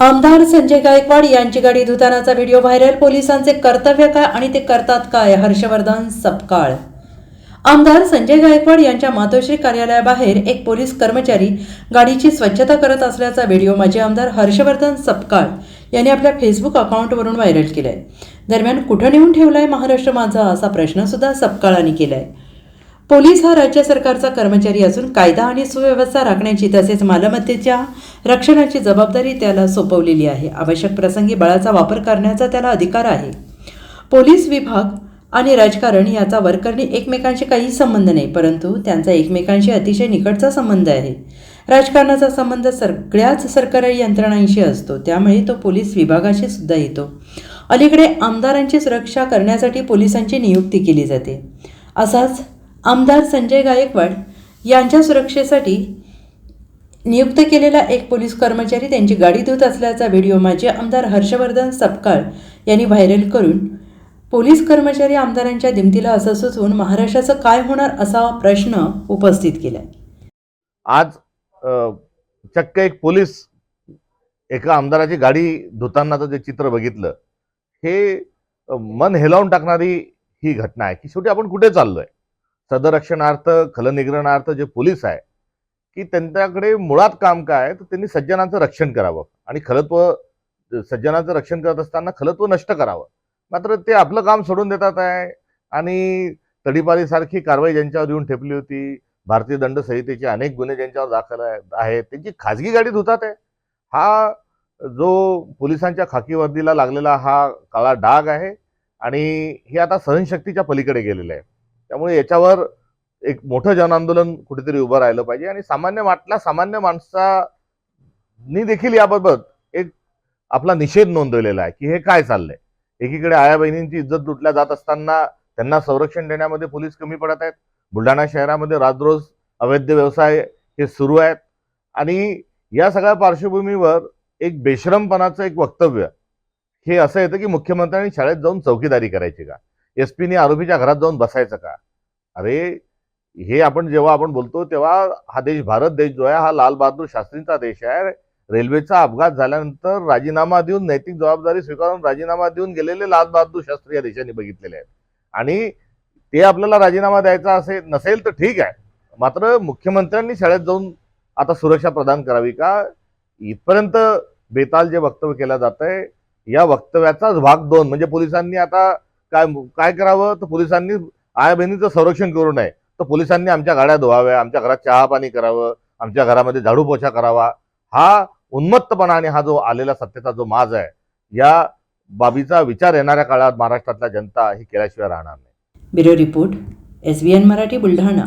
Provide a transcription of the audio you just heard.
आमदार संजय गायकवाड यांची गाडी धुतानाचा व्हिडिओ व्हायरल. पोलिसांचे कर्तव्य काय आणि ते करतात काय? हर्षवर्धन सपकाळ. आमदार संजय गायकवाड यांच्या मातोश्री कार्यालयाबाहेर एक पोलीस कर्मचारी गाडीची स्वच्छता करत असल्याचा व्हिडिओ माजी आमदार हर्षवर्धन सपकाळ यांनी आपल्या फेसबुक अकाउंटवरून व्हायरल केलाय. दरम्यान कुठं नेऊन ठेवलाय महाराष्ट्र माझा असा प्रश्न सुद्धा सपकाळांनी केलाय. पोलीस हा राज्य सरकारचा कर्मचारी असून कायदा आणि सुव्यवस्था राखण्याची तसेच मालमत्तेच्या रक्षणाची जबाबदारी त्याला सोपवलेली आहे. आवश्यक प्रसंगी बळाचा वापर करण्याचा त्याला अधिकार आहे. पोलीस विभाग आणि राजकारण याचा वरकरणी एकमेकांशी काही संबंध नाही परंतु त्यांचा एकमेकांशी अतिशय निकटचा संबंध आहे. राजकारणाचा संबंध सगळ्याच सरकारी यंत्रणांशी असतो त्यामुळे तो पोलीस विभागाशी सुद्धा येतो. अलीकडे आमदारांची सुरक्षा करण्यासाठी पोलिसांची नियुक्ती केली जाते. असाच आमदार संजय गायकवाड यांच्या सुरक्षेसाठी नियुक्त केलेला एक पोलीस कर्मचारी त्यांची गाडी धुत असल्याचा व्हिडिओ माजी आमदार हर्षवर्धन सपकाळ यांनी व्हायरल करून पोलीस कर्मचारी आमदारांच्या दिमतीला असं सुचवून महाराष्ट्राचं काय होणार असा प्रश्न उपस्थित केला. आज चक्क एक पोलीस एका आमदाराची गाडी धुतानाचं जे चित्र बघितलं हे मन हेलावून टाकणारी ही घटना आहे. की शेवटी आपण कुठे चाललोय? सदरक्षणार्थ खलनिग्रहणार्थ जे पोलीस आहे की त्यांच्याकडे मुळात काम काय तर त्यांनी सज्जनांचं रक्षण करावं. आणि खलत्व सज्जनाचं रक्षण करत असताना खलत्व नष्ट करावं. मात्र ते आपलं काम सोडून देतात आहे. आणि तडीपारीसारखी कारवाई ज्यांच्यावर येऊन ठेपली होती भारतीय दंड संहितेचे अनेक गुन्हे ज्यांच्यावर दाखल आहेत त्यांची खाजगी गाडी धुतात आहे. हा जो पोलिसांच्या खाकी वर्दीला लागलेला हा काळा डाग आहे आणि हे आता सहनशक्तीच्या पलीकडे गेलेलं आहे. त्यामुळे याच्यावर एक मोठं जनआंदोलन कुठेतरी उभं राहिलं पाहिजे आणि सामान्य वाटला सामान्य माणसानी देखील याबाबत एक आपला निषेध नोंदवलेला आहे की हे काय चाललंय. एकीकडे आया बहिणींची इज्जत लुटल्या जात असताना त्यांना संरक्षण देण्यामध्ये पोलीस कमी पडत आहेत. बुलढाणा शहरामध्ये राजरोज अवैध व्यवसाय हे सुरू आहेत. आणि या सगळ्या पार्श्वभूमीवर एक बेशरमपणाचं एक वक्तव्य हे असं येतं की मुख्यमंत्र्यांनी शाळेत जाऊन चौकीदारी करायची का? एस पीने आरोपीच्या घरात जाऊन बसायचं का? अरे हे आपण जेव्हा आपण बोलतो तेव्हा हा देश भारत देश जो आहे हा लाल बहादूर शास्त्रींचा देश आहे. रेल्वेचा अपघात झाल्यानंतर राजीनामा देऊन नैतिक जबाबदारी स्वीकारून राजीनामा देऊन गेलेले लाल बहादूर शास्त्री या देशाने बघितलेले आहेत. आणि ते आपल्याला राजीनामा द्यायचा असेल नसेल तर ठीक आहे. मात्र मुख्यमंत्र्यांनी शाळेत जाऊन आता सुरक्षा प्रदान करावी का? इथपर्यंत बेताल जे वक्तव्य केलं जात आहे या वक्तव्याचाच भाग दोन. म्हणजे पोलिसांनी आता काय काय करावं? तर पोलिसांनी आया बहिणीचं संरक्षण करू नये. तर पोलिसांनी आमच्या गाड्या धुवाव्या आमच्या घरात चहा पाणी करावं आमच्या घरामध्ये झाडू पोछा करावा. हा उन्मत्तपणा आणि हा जो आलेला सत्तेचा जो माज आहे या बाबीचा विचार येणाऱ्या काळात महाराष्ट्रातल्या जनता ही केल्याशिवाय राहणार नाही. Bureau report S B N Marathi Buldhana.